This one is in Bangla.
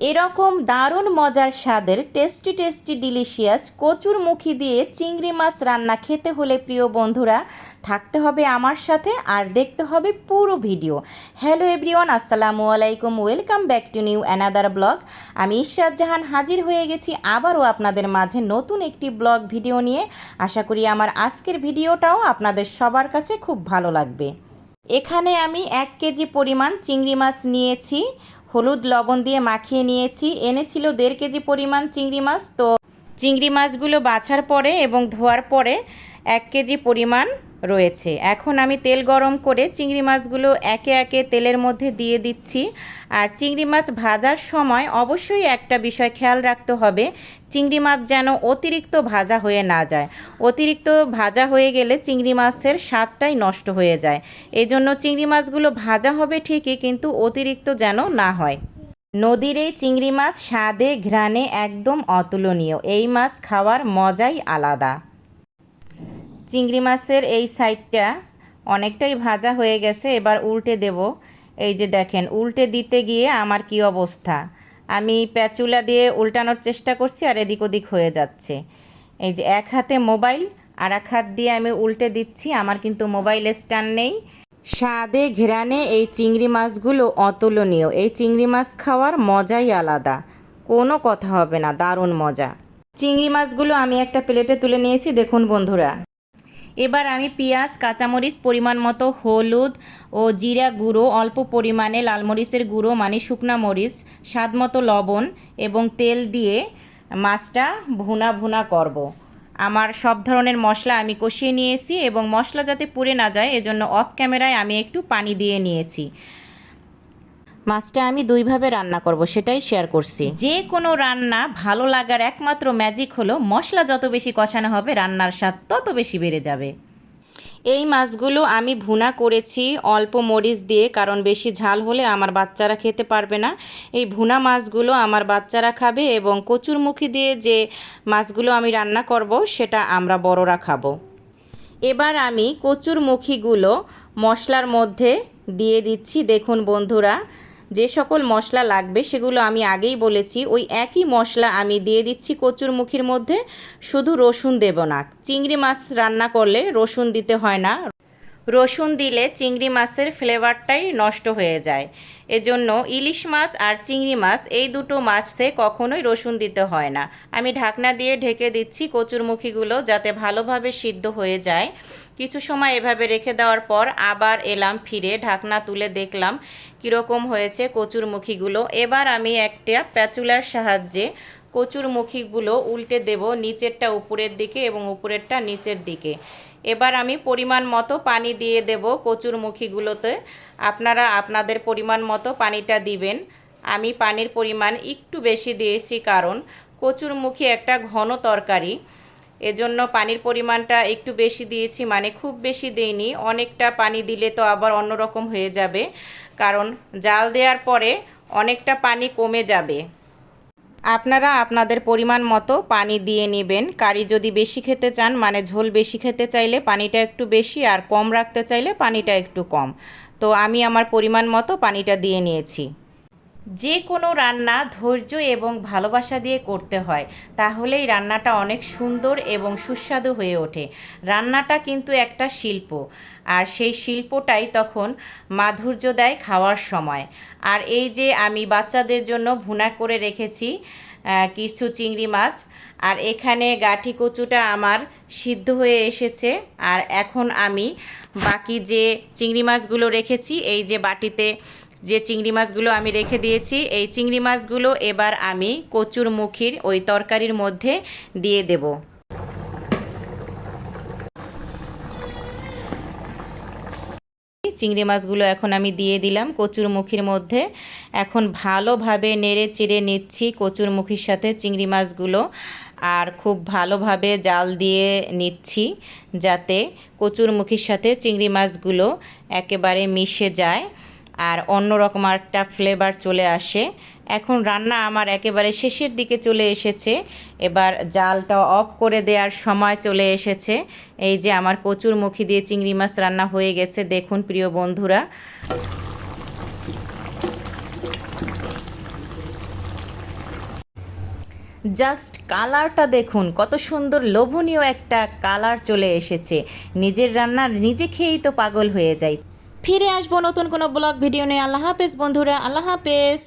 এরকম দারুণ মজার স্বাদের টেস্টি টেস্টি ডিলিশিয়াস কচুর মুখি দিয়ে চিংড়ি মাছ রান্না খেতে হলে প্রিয় বন্ধুরা, থাকতে হবে আমার সাথে আর দেখতে হবে পুরো ভিডিও। হ্যালো এভরিওয়ান, আসসালামু আলাইকুম, welcome back to new another blog. আমি ইশরাত জাহান হাজির হয়ে গেছি আবারও আপনাদের মাঝে নতুন একটি ব্লগ ভিডিও নিয়ে। আশা করি আমার আজকের ভিডিওটাও আপনাদের সবার কাছে খুব ভালো লাগবে। এখানে আমি এক কেজি পরিমাণ চিংড়ি মাছ নিয়েছি। হলুদ লবণ দিয়ে মাখিয়ে নিয়েছি। এনেছিল দেড় কেজি পরিমাণ চিংড়ি মাছ। তো চিংড়ি মাছগুলো বাছার পরে এবং ধোয়ার পরে এক কেজি পরিমাণ রয়েছে। এখন আমি তেল গরম করে চিংড়ি মাছগুলো একে একে তেলের মধ্যে দিয়ে দিচ্ছি। আর চিংড়ি মাছ ভাজার সময় অবশ্যই একটা বিষয় খেয়াল রাখতে হবে, চিংড়ি মাছ যেন অতিরিক্ত ভাজা হয়ে না যায়। অতিরিক্ত ভাজা হয়ে গেলে চিংড়ি মাছের স্বাদটাই নষ্ট হয়ে যায়। এই জন্য চিংড়ি মাছগুলো ভাজা হবে ঠিকই, কিন্তু অতিরিক্ত যেন না হয়। নদীর এই চিংড়ি মাছ স্বাদে, ঘ্রাণে একদম অতুলনীয়। এই মাছ খাওয়ার মজাই আলাদা। চিংড়ি মাছের এই সাইডটা অনেকটাই ভাজা হয়ে গেছে, এবার উল্টে দেব। এই যে দেখেন, উল্টে দিতে গিয়ে আমার কি অবস্থা? আমি প্যাচুলা দিয়ে উল্টানোর চেষ্টা করছি আর এদিক ওদিক হয়ে যাচ্ছে। এই যে এক হাতে মোবাইল আর এক হাত দিয়ে আমি উল্টে দিচ্ছি, আমার কিন্তু মোবাইল স্ট্যান্ড নেই। স্বাদে ঘেরানে এই চিংড়ি মাছগুলো অতুলনীয়। এই চিংড়ি মাছ খাওয়ার মজাই আলাদা। কোনো কথা হবে না, দারুণ মজা। চিংড়ি মাছগুলো আমি একটা প্লেটে তুলে নিয়েছি, দেখুন বন্ধুরা। এবার আমি পেঁয়াজ, কাঁচামরিচ, পরিমাণ মতো হলুদ ও জিরা গুঁড়ো, অল্প পরিমাণে লাল মরিচের গুঁড়ো মানে শুকনা মরিচ, স্বাদ মতো লবণ এবং তেল দিয়ে মাছটা ভুনা ভুনা করব। আমার সব ধরনের মশলা আমি কষিয়ে নিয়েছি এবং মশলা যাতে পুড়ে না যায়, এজন্য অফ ক্যামেরায় আমি একটু পানি দিয়ে নিয়েছি মাছটা আমি দুইভাবে রান্না করব সেটাই শেয়ার করছি। যে কোনো রান্না ভালো লাগার একমাত্র ম্যাজিক হলো মশলা যত বেশি কষানো হবে রান্নার স্বাদ তত বেশি বেড়ে যাবে। এই মাছগুলো আমি ভুনা করেছি অল্প মরিচ দিয়ে কারণ বেশি ঝাল হলে আমার বাচ্চারা খেতে পারবে না। এই ভুনা মাছগুলো আমার বাচ্চারা খাবে এবং কচুরমুখী দিয়ে যে মাছগুলো আমি রান্না করব সেটা আমরা বড়রা খাব। এবার আমি কচুরমুখীগুলো মশলার মধ্যে দিয়ে দিচ্ছি। দেখুন বন্ধুরা যে সকল মশলা লাগবে সেগুলো আমি আগেই বলেছি, ওই একই মশলা আমি দিয়ে দিচ্ছি কচুর মুখির মধ্যে, শুধু রসুন দেব না। চিংড়ি মাছ রান্না করলে রসুন দিতে হয় না। রসুন দিলে চিংড়ি মাছের ফ্লেভারটাই নষ্ট হয়ে যায়। এজন্য ইলিশ মাছ আর চিংড়ি মাছ এই দুটো মাছে কখনোই রসুন দিতে হয় না। আমি ঢাকনা দিয়ে ঢেকে দিচ্ছি কচুরমুখীগুলো যাতে ভালোভাবে সিদ্ধ হয়ে যায়। কিছু সময় এভাবে রেখে দেওয়ার পর আবার এলাম ফিরে, ঢাকনা তুলে দেখলাম কীরকম হয়েছে কচুরমুখীগুলো। এবার আমি একটা প্যাচুলার সাহায্যে কচুরমুখীগুলো উল্টে দেব নিচেরটা উপরের দিকে এবং উপরেরটা নিচের দিকে। এবার আমি পরিমাণ মতো পানি দিয়ে দেব কচুরমুখীগুলোতে। আপনারা আপনাদের পরিমাণ মতো পানিটা দিবেন। আমি পানির পরিমাণ একটু বেশি দিয়েছি কারণ কচুর কচুরমুখী একটা ঘন তরকারি। এজন্য পানির পরিমাণটা একটু বেশি দিয়েছি মানে খুব বেশি দেইনি। অনেকটা পানি দিলে তো আবার অন্যরকম হয়ে যাবে। কারণ জাল দেওয়ার পরে অনেকটা পানি কমে যাবে। আপনারা আপনাদের পরিমাণ মতো পানি দিয়ে নেবেন। কারি যদি বেশি খেতে চান মানে ঝোল বেশি খেতে চাইলে পানিটা একটু বেশি আর কম রাখতে চাইলে পানিটা একটু কম। তো আমি আমার পরিমাণ মতো পানিটা দিয়ে নিয়েছি। যে কোনো রান্না ধৈর্য এবং ভালোবাসা দিয়ে করতে হয়, তাহলেই রান্নাটা অনেক সুন্দর এবং সুস্বাদু হয়ে ওঠে। রান্নাটা কিন্তু একটা শিল্প, আর সেই শিল্পটাই তখন মাধুর্য দেয় খাওয়ার সময়। আর এই যে আমি বাচ্চাদের জন্য ভুনা করে রেখেছি কিছু চিংড়ি মাছ, আর এখানে গাঠি কচুটা আমার সিদ্ধ হয়ে এসেছে, আর এখন আমি বাকি যে চিংড়ি মাছগুলো রেখেছি, এই যে বাটিতে যে চিংড়ি মাছগুলো আমি রেখে দিয়েছি, এই চিংড়ি মাছগুলো এবার আমি কচুর মুখির ওই তরকারির মধ্যে দিয়ে দেব। চিংড়ি মাছগুলো এখন আমি দিয়ে দিলাম কচুর মুখির মধ্যে। এখন ভালোভাবে নেড়ে চেড়ে নিচ্ছি কচুর মুখির সাথে চিংড়ি মাছগুলো, আর খুব ভালোভাবে জাল দিয়ে নিচ্ছি যাতে কচুর মুখির সাথে চিংড়ি মাছগুলো একেবারে মিশে যায়। আর অন্য রকম একটা ফ্লেভার চলে আসে। এখন রান্না আমার একেবারে শেষের দিকে চলে এসেছে। এবার জালটা অফ করে দেওয়ার সময় চলে এসেছে। এই যে আমার কচুর মুখি দিয়ে চিংড়ি মাছ রান্না হয়ে গেছে, দেখুন প্রিয় বন্ধুরা। জাস্ট কালারটা দেখুন, কত সুন্দর লোভনীয় একটা কালার চলে এসেছে। নিজের রান্না নিজে খেয়েই তো পাগল হয়ে যাই ফিরে আসব নতুন কোনো ব্লগ ভিডিও নিয়ে। আল্লাহ হাফেজ বন্ধুরা আল্লাহ হাফেজ।